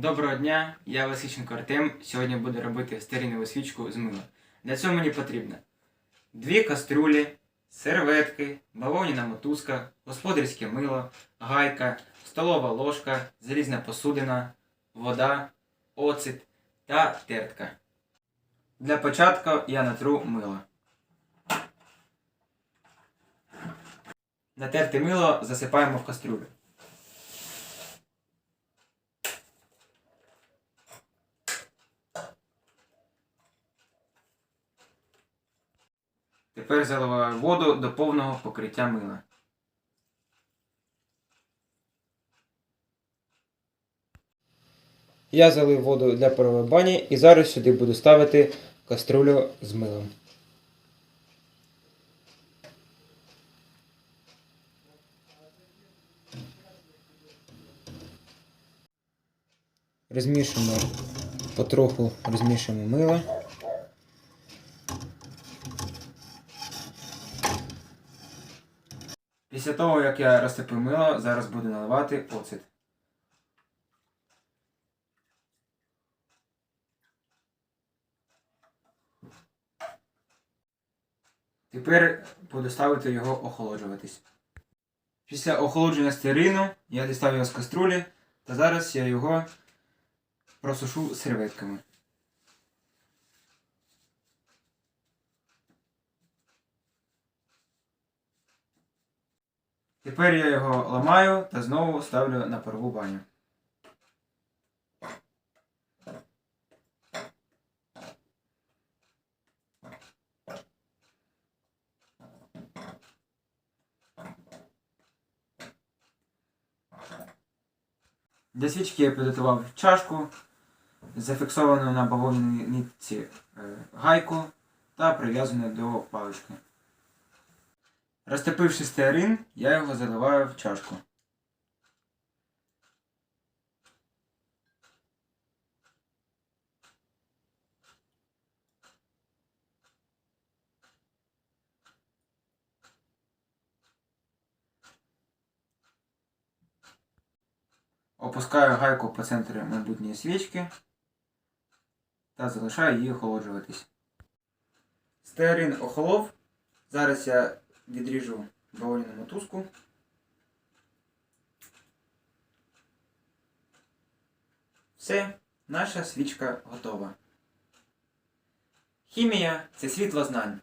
Доброго дня, я Лисиченко Артем. Сьогодні буду робити стерійну свічку з мила. Для цього мені потрібно дві кастрюлі, серветки, бавовняна мотузка, господарське мило, гайка, столова ложка, залізна посудина, вода, оцет та тертка. Для початку я натру мило. Натерте мило засипаємо в кастрюлю. Тепер заливаю воду до повного покриття мила. Я залив воду для бані і зараз сюди буду ставити каструлю з милом. Розмішуємо потроху розмішуємо мило. Після того, як я розтопив мило, зараз буду наливати оцет. Тепер буду ставити його охолоджуватись. Після охолодження стерину я дістав його з каструлі, та зараз я його просушу серветками. Тепер я його ламаю та знову ставлю на парову баню. Для свічки я підготував чашку, зафіксовану на бавовняній нитці е, гайку та прив'язану до палички. Розтопивши стеарин, я його заливаю в чашку. Опускаю гайку по центру майбутньої свічки та залишаю її охолоджуватись. Стеарин охолов. Зараз я відріжу бавовняну мотузку. Все, наша свічка готова. Хімія це світло знань.